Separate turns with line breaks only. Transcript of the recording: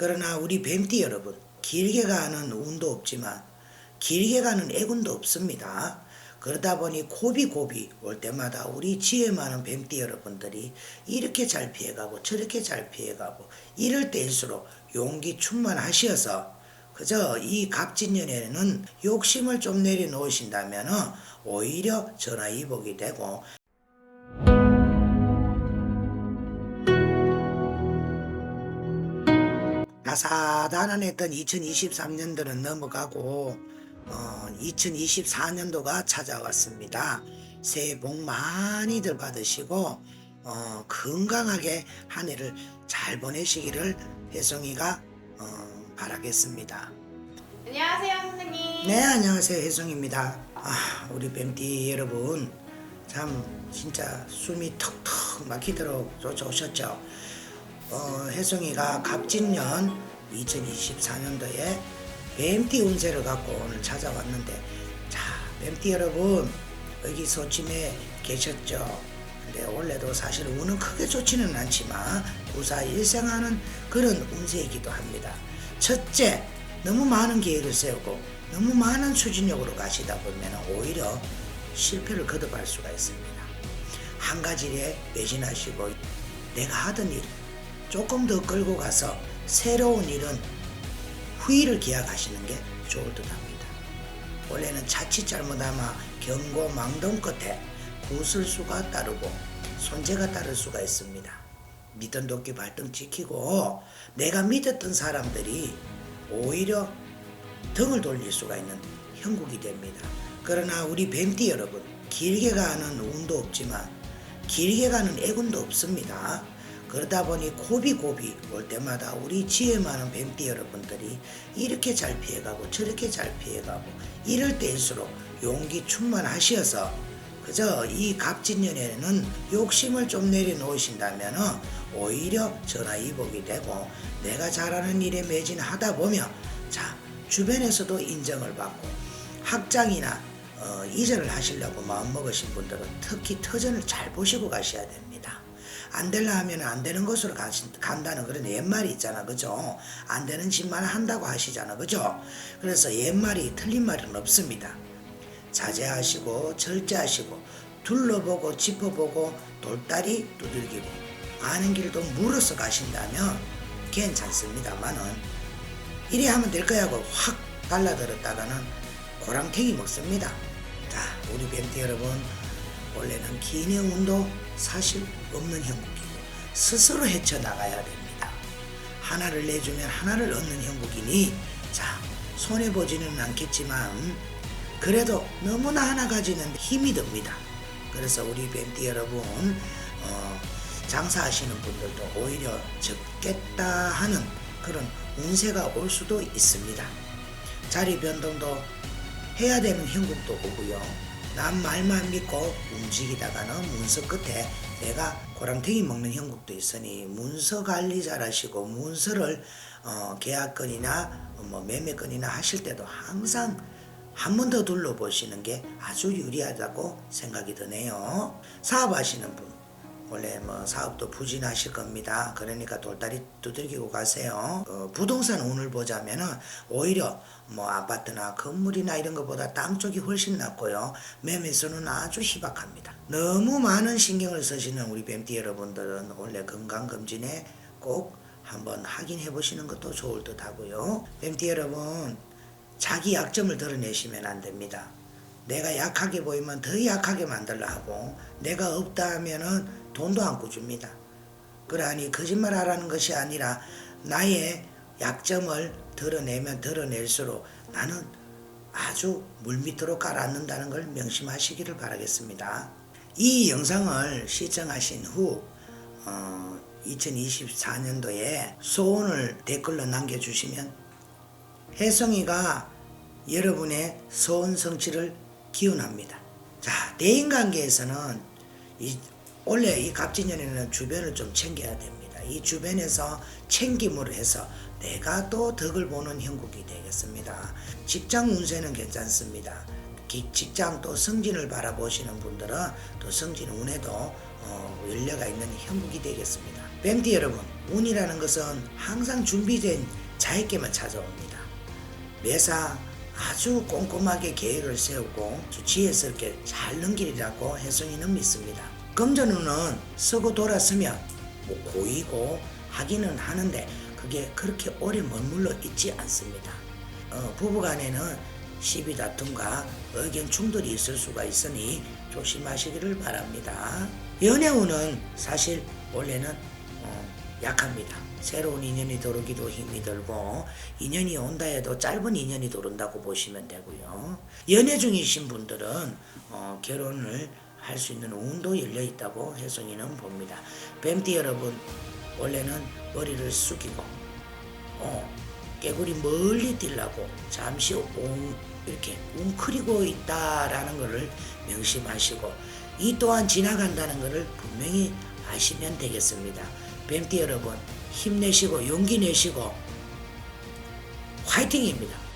그러나 우리 뱀띠 여러분, 길게 가는 운도 없지만 길게 가는 애군도 없습니다. 그러다 보니 고비고비 올 때마다 우리 지혜 많은 뱀띠 여러분들이 이렇게 잘 피해가고 저렇게 잘 피해가고 이럴 때일수록 용기 충만하시어서 그저 이 갑진년에는 욕심을 좀 내려놓으신다면 오히려 전화위복이 되고 나사다난했던 2023년도는 넘어가고 어, 2024년도가 찾아왔습니다. 새해 복 많이들 받으시고 어, 건강하게 한 해를 잘 보내시기를 혜송이가 어, 바라겠습니다.
안녕하세요 선생님.
네 안녕하세요 혜송입니다. 아 우리 뱀띠 여러분 참 진짜 숨이 턱턱 막히도록 쫓아오셨죠. 어, 혜송이가 갑진년 2024년도에 뱀띠 운세를 갖고 오늘 찾아왔는데 자 뱀띠 여러분 여기 소침에 계셨죠. 근데 원래도 사실 운은 크게 좋지는 않지만 우사 일생하는 그런 운세이기도 합니다. 첫째 너무 많은 계획을 세우고 너무 많은 추진력으로 가시다 보면 오히려 실패를 거듭할 수가 있습니다. 한 가지 일에 매진하시고 내가 하던 일 조금 더 끌고 가서 새로운 일은 후일을 기약하시는 게 좋을 듯 합니다. 원래는 자칫 잘못하면 경고 망동 끝에 구설수가 따르고 손재가 따를 수가 있습니다. 믿던 도끼 발등 지키고 내가 믿었던 사람들이 오히려 등을 돌릴 수가 있는 형국이 됩니다. 그러나 우리 뱀띠 여러분 길게 가는 운도 없지만 길게 가는 애군도 없습니다. 그러다 보니 고비고비 올 때마다 우리 지혜 많은 뱀띠 여러분들이 이렇게 잘 피해가고 저렇게 잘 피해가고 이럴 때일수록 용기 충만하시어서 그저 이 갑진년에는 욕심을 좀 내려놓으신다면 오히려 전화위복이 되고 내가 잘하는 일에 매진하다 보면 자 주변에서도 인정을 받고 학장이나 어, 이전을 하시려고 마음먹으신 분들은 특히 터전을 잘 보시고 가셔야 됩니다. 안 되려 하면 안 되는 가신, 간다는 그런 옛말이 있잖아. 그죠? 안 되는 짓만 한다고 하시잖아. 그죠? 그래서 옛말이 틀린 말은 없습니다. 자제하시고 절제하시고 둘러보고 짚어보고 돌다리 두들기고 아는 길도 물어서 가신다면 괜찮습니다만은 이리 하면 될 거야 하고 확 달라들었다가는 고랑탱이 먹습니다. 자, 우리 뱀띠 여러분, 원래는 기내 운도 사실 없는 형국이고 스스로 헤쳐나가야 됩니다. 하나를 내주면 하나를 얻는 형국이니 자, 손해보지는 않겠지만 그래도 너무나 하나 가지는 힘이 듭니다. 그래서 우리 뱀띠 여러분, 어, 장사하시는 분들도 오히려 적겠다 하는 그런 운세가 올 수도 있습니다. 자리 변동도 해야 되는 형국도 오고요. 남 말만 믿고 움직이다가는 문서 끝에 내가 고랑탱이 먹는 형국도 있으니 문서 관리 잘 하시고 문서를 어, 계약건이나 뭐 매매건이나 하실 때도 항상 한 번 더 둘러보시는 게 아주 유리하다고 생각이 드네요. 사업하시는 분 원래 뭐 사업도 부진하실 겁니다. 그러니까 돌다리 두들기고 가세요. 어, 부동산 운을 보자면은 오히려 뭐 아파트나 건물이나 이런 것보다 땅 쪽이 훨씬 낫고요. 매매 수는 아주 희박합니다. 너무 많은 신경을 쓰시는 우리 뱀띠 여러분들은 원래 건강검진에 꼭 한번 확인해 보시는 것도 좋을 듯 하고요. 뱀띠 여러분, 자기 약점을 드러내시면 안 됩니다. 내가 약하게 보이면 더 약하게 만들라 하고 내가 없다 하면은 돈도 안 꾸줍니다. 그러니 거짓말 하라는 것이 아니라 나의 약점을 드러내면 드러낼수록 나는 아주 물밑으로 깔아앉는다는 걸 명심하시기를 바라겠습니다. 이 영상을 시청하신 후 어, 2024년도에 소원을 댓글로 남겨주시면 혜성이가 여러분의 소원 성취를 기원합니다. 자, 대인 관계에서는 이, 원래 이 갑진년에는 주변을 좀 챙겨야 됩니다. 이 주변에서 챙김으로 해서 내가 또 덕을 보는 형국이 되겠습니다. 직장 운세는 괜찮습니다. 기- 직장 또 승진을 바라보시는 분들은 또 승진 운에도 어, 연려가 있는 형국이 되겠습니다. 뱀띠 여러분, 운이라는 것은 항상 준비된 자에게만 찾아옵니다. 매사 아주 꼼꼼하게 계획을 세우고 주치의스럽게 잘 넘기리라고 혜성이는 믿습니다. 금전운은 쓰고 돌았으면 뭐 고이고 하기는 하는데 그게 그렇게 오래 머물러 있지 않습니다. 어, 부부간에는 시비 다툼과 의견 충돌이 있을 수가 있으니 조심하시기를 바랍니다. 연애운은 사실 원래는 어, 약합니다. 새로운 인연이 들어오기도 힘이 들고 인연이 온다 해도 짧은 인연이 들어온다고 보시면 되고요. 연애 중이신 분들은 어, 결혼을 할 수 있는 운도 열려 있다고 혜성이는 봅니다. 뱀띠 여러분 원래는 머리를 숙이고 어, 깨구리 멀리 뛰려고 잠시 웅 이렇게 웅크리고 있다라는 것을 명심하시고 이 또한 지나간다는 것을 분명히 아시면 되겠습니다. 뱀띠 여러분 힘내시고 용기 내시고 화이팅입니다.